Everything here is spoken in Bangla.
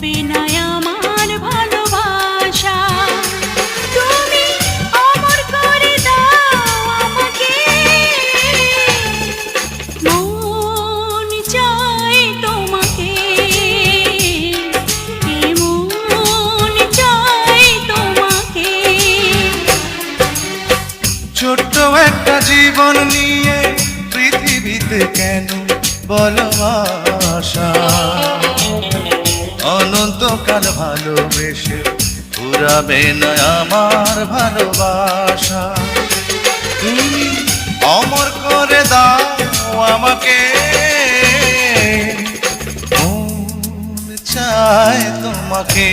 হবে না আমার মন চাই তোমাকে। মন চাই তোমাকে। ছোট্ট জীবন নিয়ে পৃথিবীতে কেন বলবা অনন্তকাল ভালোবেসে পুরাবে না আমার ভালোবাসা? তুমি অমর করে দাও আমাকে। চায় তোমাকে।